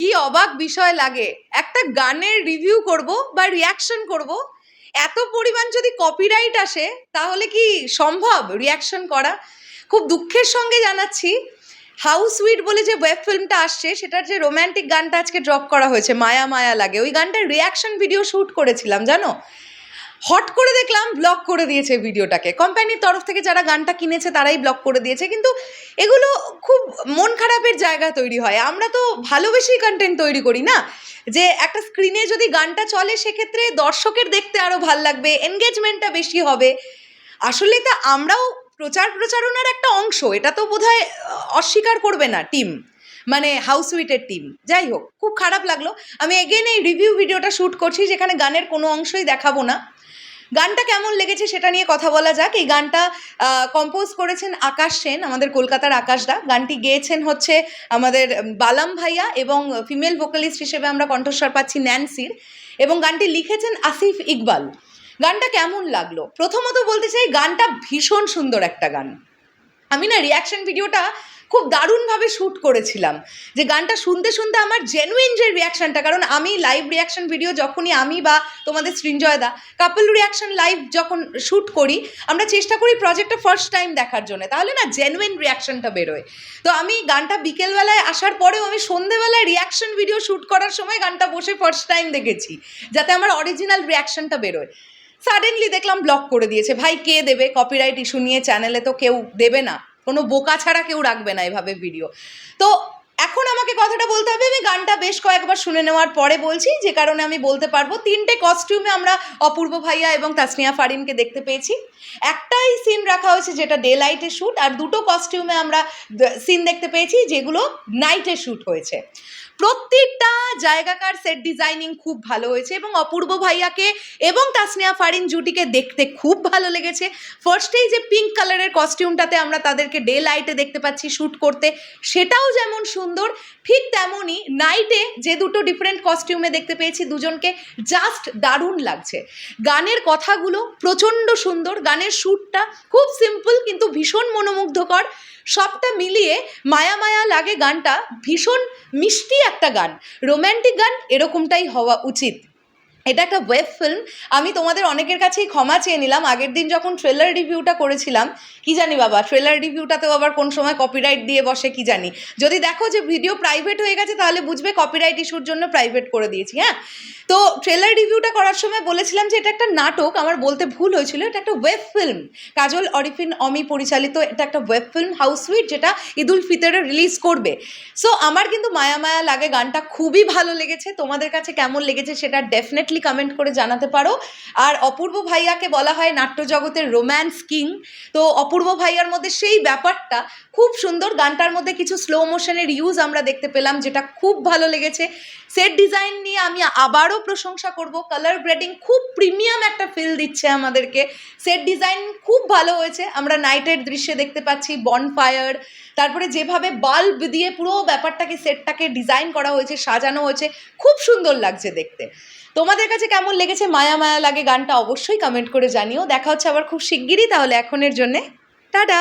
কি অবাক বিষয় লাগে। একটা গানের রিভিউ করব বা রিয়াকশন করব, এত পরিমাণ যদি কপিরাইট আসে, তাহলে কি সম্ভব রিয়াকশন করা? খুব দুঃখের সঙ্গে জানাচ্ছি হাউস উইড বলে যে ওয়েব ফিল্মটা আসছে, সেটার যে রোম্যান্টিক গানটা আজকে ড্রপ করা হয়েছে, মায়া মায়া লাগে। ওই গানটার রিয়াকশন ভিডিও শ্যুট করেছিলাম, জানো? হট করে দেখলাম ব্লক করে দিয়েছে ভিডিওটাকে। কোম্পানির তরফ থেকে যারা গানটা কিনেছে, তারাই ব্লক করে দিয়েছে। কিন্তু এগুলো খুব মন খারাপের জায়গা তৈরি হয়। আমরা তো ভালোবেসেই কন্টেন্ট তৈরি করি না? যে একটা স্ক্রিনে যদি গানটা চলে, সেক্ষেত্রে দর্শকের দেখতে আরও ভালো লাগবে এনগেজমেন্টটা বেশি হবে। আসলে তা আমরাও প্রচার প্রচারণার একটা অংশ। এটা তো বোধহয়, অস্বীকার করবে না টিম মানে হাউস উইটের টিম যাই হোক, খুব খারাপ লাগল। আমি এগেন এই রিভিউ ভিডিওটা শ্যুট করছি, যেখানে গানের কোনো অংশই দেখাবো না। গানটা কেমন লেগেছে সেটা নিয়ে কথা বলা যাক। এই গানটা কম্পোজ করেছেন আকাশ সেন, আমাদের কলকাতার আকাশদা গানটি গেয়েছেন হচ্ছে আমাদের বালাম ভাইয়া এবং ফিমেল ভোকালিস্ট হিসেবে আমরা কণ্ঠস্বর পাচ্ছি ন্যান্সির। এবং গানটি লিখেছেন আসিফ ইকবাল। গানটা কেমন লাগল? প্রথমত বলতে চাই, গানটা ভীষণ সুন্দর একটা গান। আমি না রিয়াকশন ভিডিওটা খুব দারুণভাবে শ্যুট করেছিলাম। যে গানটা শুনতে শুনতে আমার জেনুইন যে রিয়াকশনটা কারণ আমি লাইভ রিয়াকশন ভিডিও যখনই আমি বা তোমাদের সৃঞ্জয়দা কাপল রিয়াকশন লাইভ যখন শ্যুট করি, আমরা চেষ্টা করি প্রজেক্টটা ফার্স্ট টাইম দেখার জন্য। তাহলে না জেনুইন রিয়াকশনটা বেরোয়। তো আমি গানটা বিকেলবেলায় আসার পরেও আমি সন্ধেবেলায় রিয়াকশন ভিডিও শ্যুট করার সময় গানটা বসে ফার্স্ট টাইম দেখেছি, যাতে আমার অরিজিনাল রিয়াকশনটা বেরোয়। সাডেনলি দেখলাম ব্লক করে দিয়েছে। ভাই, কে দেবে? কপিরাইট ইস্যু নিয়ে চ্যানেলে তো কেউ দেবে না। কোনো বোকা ছাড়া কেউ রাখবে না এভাবে ভিডিও তো আমাকে কথাটা বলতে হবে। আমি গানটা বেশ কয়েকবার শুনে নেওয়ার পরে বলছি, যে কারণে আমি বলতে পারব, তিনটে কস্টিউমে আমরা অপূর্ব ভাইয়া এবং তাসনিয়া ফারিনকে দেখতে পেয়েছি। একটাই সিন রাখা হয়েছে যেটা ডে লাইটে শ্যুট আর দুটো কস্টিউমে আমরা সিন দেখতে পেয়েছি যেগুলো নাইটে শ্যুট হয়েছে। প্রত্যেকটা জায়গাকার সেট ডিজাইনিং খুব ভালো হয়েছে এবং অপূর্ব ভাইয়াকে এবং তাসনিয়া ফারিন জুটিকে দেখতে খুব ভালো লেগেছে। ফার্স্টেই যে পিঙ্ক কালারের কস্টিউমটাতে আমরা তাদেরকে ডে লাইটে দেখতে পাচ্ছি শ্যুট করতে, সেটাও যেমন সুন্দর ঠিক তেমনই নাইটে যে দুটো ডিফারেন্ট কস্টিউমে দেখতে পেয়েছি দুজনকে জাস্ট দারুণ লাগছে। গানের কথাগুলো প্রচণ্ড সুন্দর, গানের সুরটা খুব সিম্পল কিন্তু ভীষণ মনোমুগ্ধকর। সবটা মিলিয়ে মায়া মায়া লাগে গানটা, ভীষণ মিষ্টি একটা গান। রোম্যান্টিক গান এরকমটাই হওয়া উচিত। এটা একটা ওয়েব ফিল্ম আমি তোমাদের অনেকের কাছেই ক্ষমা চেয়ে নিলাম। আগের দিন যখন ট্রেলার রিভিউটা করেছিলাম, কি জানি বাবা ট্রেলার রিভিউটাতেও আবার কোন সময় কপিরাইট দিয়ে বসে, কি জানি। যদি দেখো যে ভিডিও প্রাইভেট হয়ে গেছে, তাহলে বুঝবে কপিরাইট ইস্যুর জন্য প্রাইভেট করে দিয়েছি হ্যাঁ? তো ট্রেলার রিভিউটা করার সময় বলেছিলাম যে এটা একটা নাটক, আমার বলতে ভুল হয়েছিল, এটা একটা ওয়েব ফিল্ম কাজল, অরিফিন, অমি পরিচালিত এটা একটা ওয়েব ফিল্ম হাউস সুইট যেটা ঈদুল ফিতরে রিলিজ করবে। সো আমার কিন্তু মায়া মায়া লাগে, গানটা খুবই ভালো লেগেছে, তোমাদের কাছে কেমন লেগেছে সেটা ডেফিনেটলি কমেন্ট করে জানাতে পারো। আর অপূর্ব ভাইয়াকে বলা হয় নাট্যজগতের রোম্যান্স কিং তো অপূর্ব ভাইয়ার মধ্যে সেই ব্যাপারটা খুব সুন্দর। গানটার মধ্যে কিছু স্লো মোশনের ইউজ আমরা দেখতে পেলাম, যেটা খুব ভালো লেগেছে। সেট ডিজাইন নিয়ে আমি আবারও প্রশংসা করব। কালার গ্রেডিং খুব প্রিমিয়াম একটা ফিল দিচ্ছে আমাদেরকে। সেট ডিজাইন খুব ভালো হয়েছে। আমরা নাইটের দৃশ্যে দেখতে পাচ্ছি বনফায়ার তারপরে যেভাবে বাল্ব দিয়ে পুরো ব্যাপারটাকে সেটটাকে ডিজাইন করা হয়েছে, সাজানো হয়েছে, খুব সুন্দর লাগছে দেখতে। তোমাদের কাছে কেমন লেগেছে মায়া মায়া লাগে গানটা অবশ্যই কমেন্ট করে জানিও। দেখা হচ্ছে আবার খুব শিগগিরই, তাহলে এখনের জন্যে। টাটা!